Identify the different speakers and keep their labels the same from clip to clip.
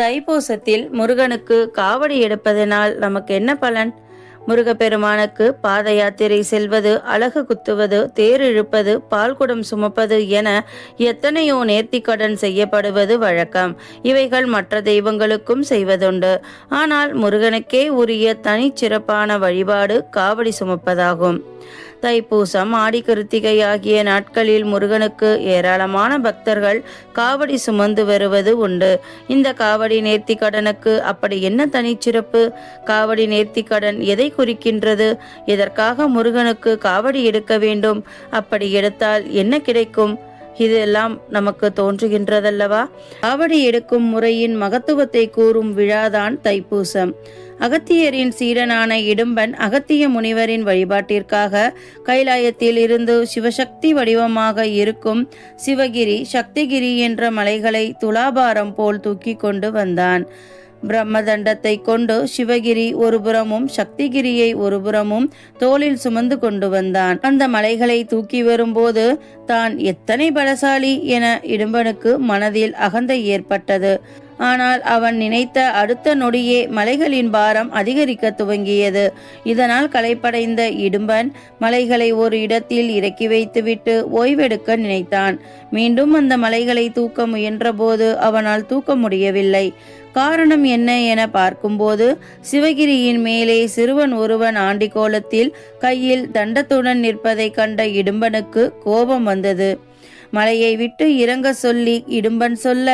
Speaker 1: தைப்பூசத்தில் முருகனுக்கு காவடி எடுப்பதனால் நமக்கு என்ன பலன்? முருகப்பெருமானுக்கு பாத யாத்திரை செல்வது அழகு குத்துவது தேர் இழுப்பது பால்குடம் சுமப்பது என எத்தனையோ நேர்த்திக்கடன் செய்யப்படுவது வழக்கம். இவைகள் மற்ற தெய்வங்களுக்கும் செய்வதுண்டு. ஆனால் முருகனுக்கே உரிய தனிச்சிறப்பான வழிபாடு காவடி சுமப்பதாகும். தைப்பூசம் ஆடி கிருத்திகை ஆகிய நாட்களில் முருகனுக்கு ஏராளமான பக்தர்கள் காவடி சுமந்து வருவது உண்டு. இந்த காவடி நேர்த்தி கடனுக்கு அப்படி என்ன தனிச்சிறப்பு? காவடி நேர்த்தி கடன் எதை குறிக்கின்றது? எதற்காக முருகனுக்கு காவடி எடுக்க வேண்டும்? அப்படி எடுத்தால் என்ன கிடைக்கும்? இதெல்லாம் நமக்கு தோன்றுகின்றதல்லவா? ஆவடி எடுக்கும் முறையின் மகத்துவத்தை கூறும் விழாதான் தைப்பூசம். அகத்தியரின் சீடனான இடும்பன் அகத்திய முனிவரின் வழிபாட்டிற்காக கைலாயத்தில் இருந்து சிவசக்தி வடிவமாக இருக்கும் சிவகிரி சக்திகிரி என்ற மலைகளை துலாபாரம் போல் தூக்கி கொண்டு வந்தான். பிரம்மதண்டத்தை கொண்டு சிவகிரி ஒருபுறமும் சக்திகிரியை ஒருபுறமும் தோளில் சுமந்து கொண்டு வந்தான். அந்த மலைகளை தூக்கி வரும்போது தான் எத்தனை பலசாலி என இடும்பனுக்கு மனதில் அகந்தை ஏற்பட்டது. ஆனால் அவன் நினைத்த அடுத்த நொடியே மலைகளின் பாரம் அதிகரிக்க துவங்கியது. இதனால் களைப்படைந்த இடும்பன் மலைகளை ஒரு இடத்தில் இறக்கி வைத்துவிட்டு ஓய்வெடுக்க நினைத்தான். மீண்டும் அந்த மலைகளை தூக்க முயன்றபோது அவனால் தூக்க முடியவில்லை. காரணம் என்ன என பார்க்கும்போது சிவகிரியின் மேலே சிறுவன் ஒருவன் ஆண்டிக்கோலத்தில் கையில் தண்டத்துடன் நிற்பதை கண்ட இடும்பனுக்கு கோபம் வந்தது. மலையை விட்டு இறங்க சொல்லி இடும்பன் சொல்ல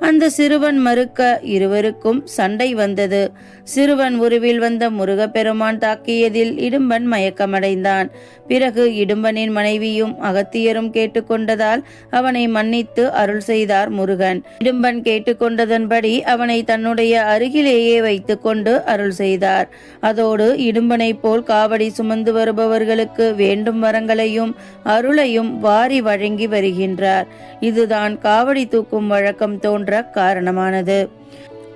Speaker 1: அந்த சிறுவன் மறுக்க இருவருக்கும் சண்டை வந்தது. சிறுவன் உருவில் வந்த முருகப்பெருமான் தாக்கியதில் இடும்பன் மயக்கமடைந்தான். பிறகு இடும்பனின் மனைவியும் அகத்தியரும் கேட்டுக்கொண்டதால் அவனை மன்னித்து அருள் செய்தார் முருகன். இடும்பன் கேட்டுக்கொண்டதன்படி அவனை தன்னுடைய அருகிலேயே வைத்துக்கொண்டு அருள் செய்தார். அதோடு இடும்பனை போல் காவடி சுமந்து வருபவர்களுக்கு வேண்டும் வரங்களையும் அருளையும் வாரி வழங்கி வருகின்றார் இதுதான் காவடி தூக்கும் வழக்கம் தோன்ற காரணமானது.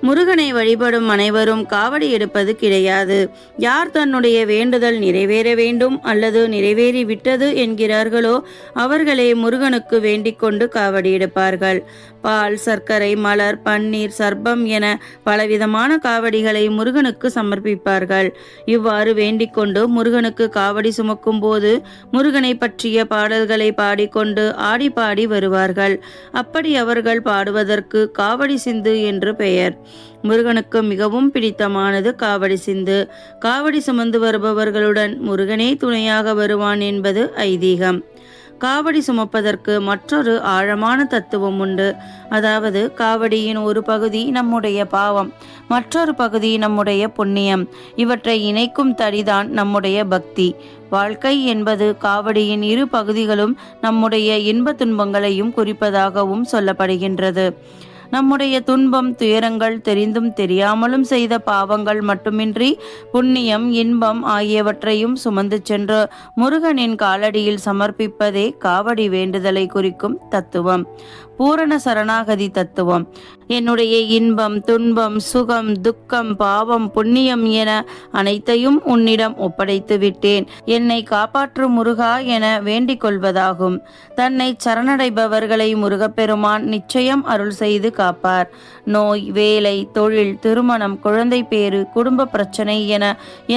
Speaker 1: முருகனை வழிபடும் அனைவரும் காவடி எடுப்பது கிடையாது. யார் தன்னுடைய வேண்டுதல் நிறைவேற வேண்டும் அல்லது நிறைவேறி விட்டது என்கிறார்களோ அவர்களே முருகனுக்கு வேண்டிக் கொண்டு காவடி எடுப்பார்கள். பால் சர்க்கரை மலர் பன்னீர் சர்பம் என பலவிதமான காவடிகளை முருகனுக்கு சமர்ப்பிப்பார்கள். இவ்வாறு வேண்டிக் கொண்டு முருகனுக்கு காவடி சுமக்கும் போது முருகனை பற்றிய பாடல்களை பாடிக்கொண்டு ஆடி பாடி வருவார்கள். அப்படி அவர்கள் பாடுவதற்கு காவடி சிந்து என்று பெயர். முருகனுக்கு மிகவும் பிடித்தமானது காவடி சிந்து. காவடி சுமந்து வருபவர்களுடன் முருகனே துணையாக வருவான் என்பது ஐதீகம். காவடி சுமப்பதற்கு மற்றொரு ஆழமான தத்துவம் உண்டு. அதாவது காவடியின் ஒரு பகுதி நம்முடைய பாவம் மற்றொரு பகுதி நம்முடைய புண்ணியம். இவற்றை இணைக்கும் தடிதான் நம்முடைய பக்தி. வாழ்க்கை என்பது காவடியின் இரு பகுதிகளும் நம்முடைய இன்ப துன்பங்களையும் குறிப்பதாகவும் சொல்லப்படுகின்றது. நம்முடைய துன்பம் துயரங்கள் தெரிந்தும் தெரியாமலும் செய்த பாவங்கள் மட்டுமின்றி புண்ணியம் இன்பம் ஆகியவற்றையும் சுமந்து சென்று முருகனின் காலடியில் சமர்ப்பிப்பதே காவடி வேண்டுதலை குறிக்கும் தத்துவம். பூரண சரணாகதி தத்துவம். என்னுடைய இன்பம் துன்பம் சுகம் துக்கம் பாவம் புண்ணியம் என அனைத்தையும் உன்னிடம் ஒப்படைத்து விட்டேன். என்னை காப்பாற்றும் முருகா என வேண்டிக் கொள்வதாகும். தன்னை சரணடைபவர்களை முருகப்பெருமான் நிச்சயம் அருள் செய்து பாதுகாப்பார் நோய் வேலை தொழில் திருமணம் குழந்தை பேறு குடும்ப பிரச்சனை என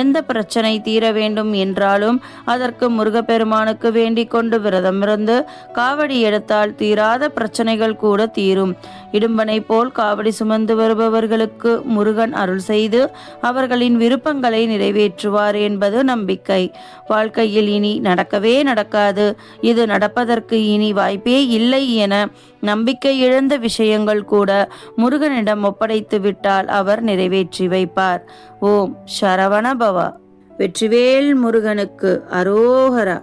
Speaker 1: எந்த பிரச்சனை தீர வேண்டும் என்றாலும் அதற்கு முருகப்பெருமானுக்கு வேண்டிக் கொண்டு விரதமிருந்து காவடி எடுத்தால் தீராத பிரச்சனைகள் கூட தீரும். இடும்பனை போல் காவடி சுமந்து வருபவர்களுக்கு முருகன் அருள் செய்து அவர்களின் விருப்பங்களை நிறைவேற்றுவார் என்பது நம்பிக்கை. வாழ்க்கையில் இனி நடக்கவே நடக்காது. இது நடப்பதற்கு இனி வாய்ப்பே இல்லை என நம்பிக்கை இழந்த விஷயங்கள் கூட முருகனிடம் ஒப்படைத்து விட்டால் அவர் நிறைவேற்றி வைப்பார். ஓம் சரவண பவா. வெற்றிவேல் முருகனுக்கு அரோகரா.